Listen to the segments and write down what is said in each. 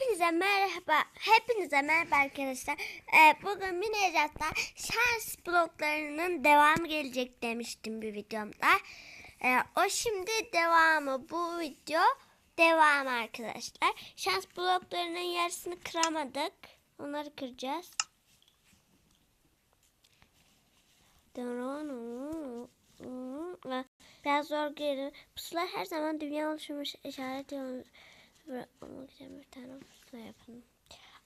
Hepinize merhaba. Hepinize merhaba arkadaşlar. Ee, bugün Minecraft'ta şans bloklarının devamı gelecek demiştim bir videomda. Ee, o şimdi devamı bu video devam arkadaşlar. Şans bloklarının yarısını kıramadık. Onları kıracağız. Biraz zor geliyor. Pusula her zaman dünya oluşmuş işaret yolunu bırakmamak için bir tane pusula yapalım.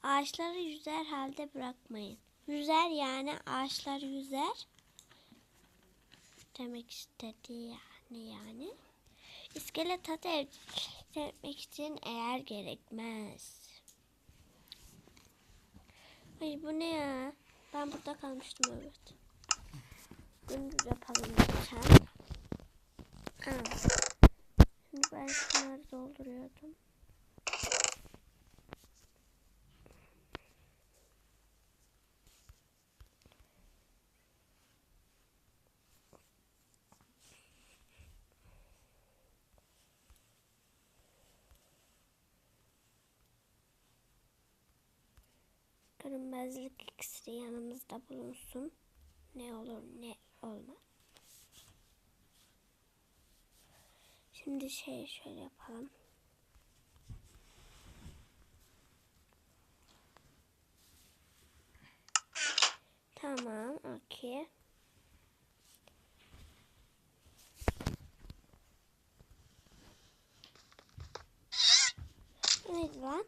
Ağaçları yüzer halde bırakmayın. Yüzer yani ağaçlar yüzer. Demek istedi yani yani. İskelet atı etmek için eğer gerekmez. Ay bu ne ya? Ben burada kalmıştım evet. Gündüz yapalım lütfen. Şimdi ben Görünmezlik iksiri yanımızda bulunsun. Ne olur ne olmaz. Şimdi şey şöyle yapalım. Tamam, okey. Neydi lan?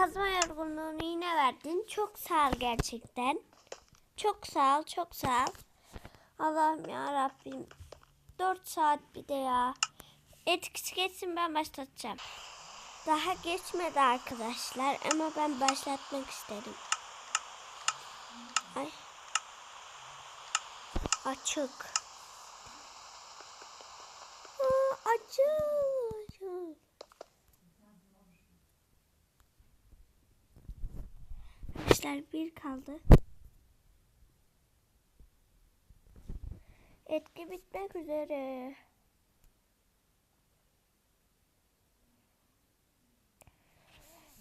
Kazma yorgunluğunu yine verdin. Çok sağ ol gerçekten. Çok sağ ol, çok sağ ol. Allah'ım ya Rabbim. 4 saat bir de ya. Etkisi geçsin ben başlatacağım. Daha geçmedi arkadaşlar ama ben başlatmak istedim. Ay. Açık. Aa, açık. açık. Arkadaşlar bir kaldı. Etki bitmek üzere.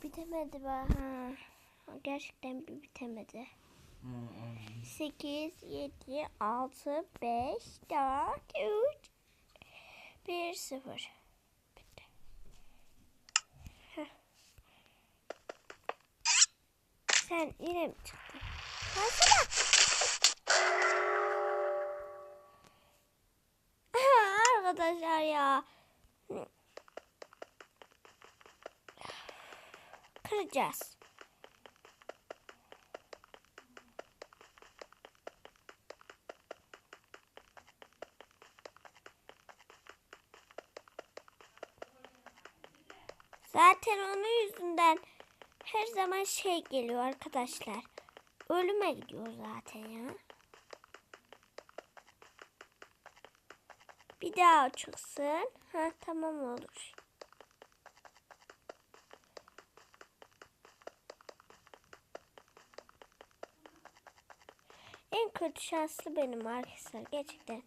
Bitemedi be. Gerçekten bir bitemedi. 8, 7, 6, 5, 4, 3, 1, 0. Bitti. Heh. Sen yine mi çıktın? Kalsana. Arkadaşlar ya. Kıracağız. Zaten onun yüzünden her zaman şey geliyor arkadaşlar. Ölüme gidiyor zaten ya. Bir daha çıksın. Ha tamam olur. En kötü şanslı benim arkadaşlar gerçekten.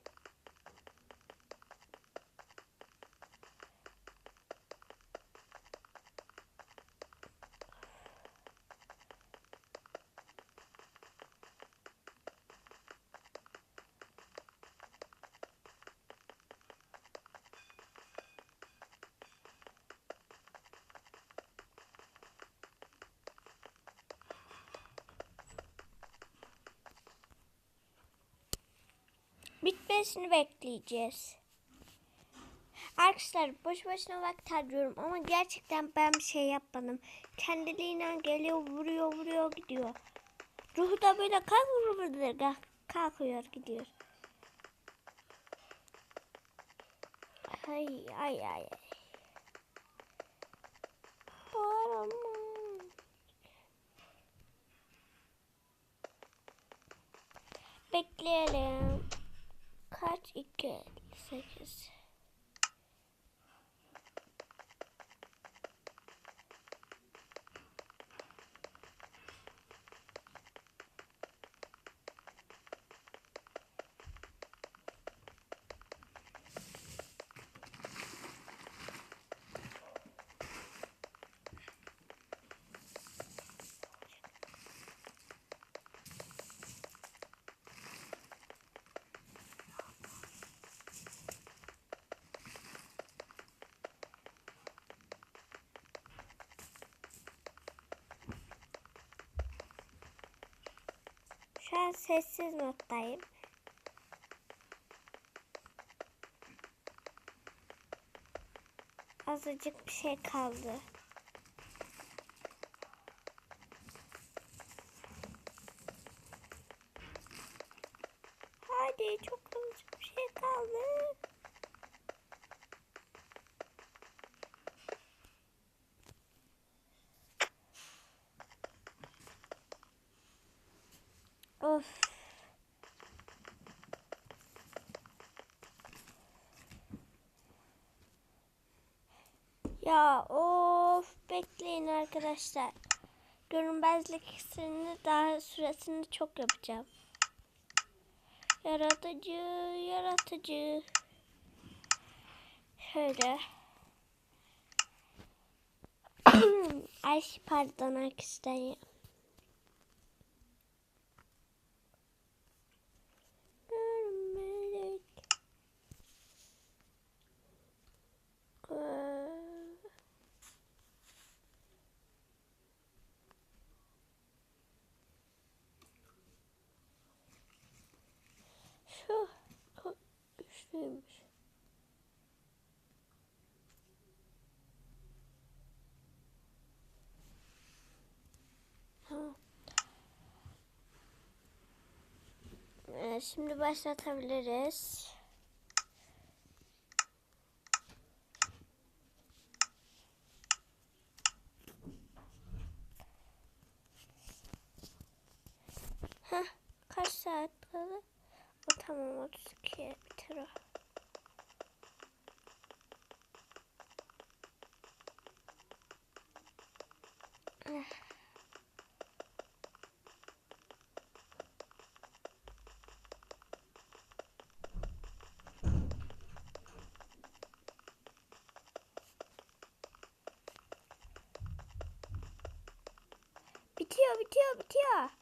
Bitmesini bekleyeceğiz. Arkadaşlar boş boşuna vakit harcıyorum ama gerçekten ben bir şey yapmadım. Kendiliğinden geliyor vuruyor vuruyor gidiyor. Ruhu da böyle kalk vurur kalkıyor gidiyor. Ay ay ay. Bekleyelim kaç? 2, 8. Şu an sessiz moddayım. Azıcık bir şey kaldı. Hadi çok azıcık bir şey kaldı. Of. Ya of bekleyin arkadaşlar. Görünmezlik iksirini daha süresini çok yapacağım. Yaratıcı, yaratıcı. Şöyle. Ay pardon arkadaşlar ya. Görünmezlik. Gö- Şu. Ee, şimdi başlatabiliriz. Tamam 32 biter o. Bitiyor, bitiyor, bitiyor.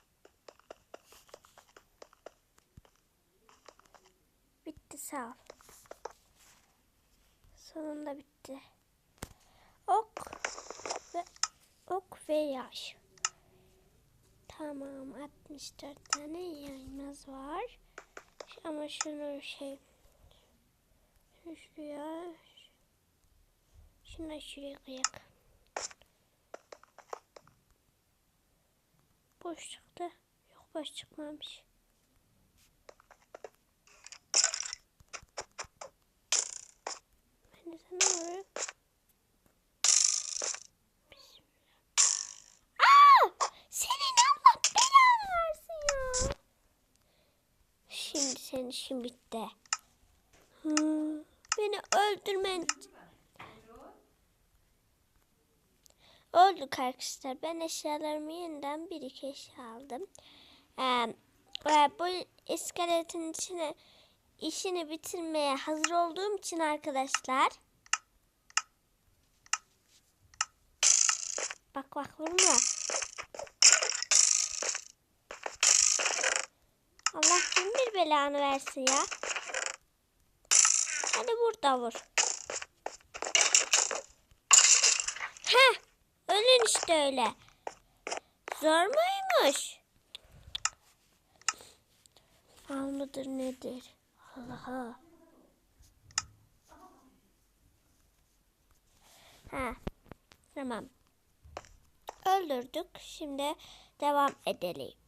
Sağ ol. Sonunda bitti. Ok ve ok ve yaş. Tamam 64 tane yayımız var. Ama şunu şey şuraya şunu da şuraya koyak. Boş çıktı. Yok boş çıkmamış. Ben de sana vuruyorum. Aa! Senin Allah belanı versin ya. İşin bitti. Hı, beni öldürmen... Öldük arkadaşlar. Ben eşyalarımı yeniden bir iki eşya aldım. Ee, bu iskeletin içine işini bitirmeye hazır olduğum için arkadaşlar. Bak bak vurma. Belanı versin ya. Hadi burada vur. Heh. Ölün işte öyle. Zor muymuş? Al mıdır nedir? Allah'a. Ha. Tamam. Öldürdük. Şimdi devam edelim.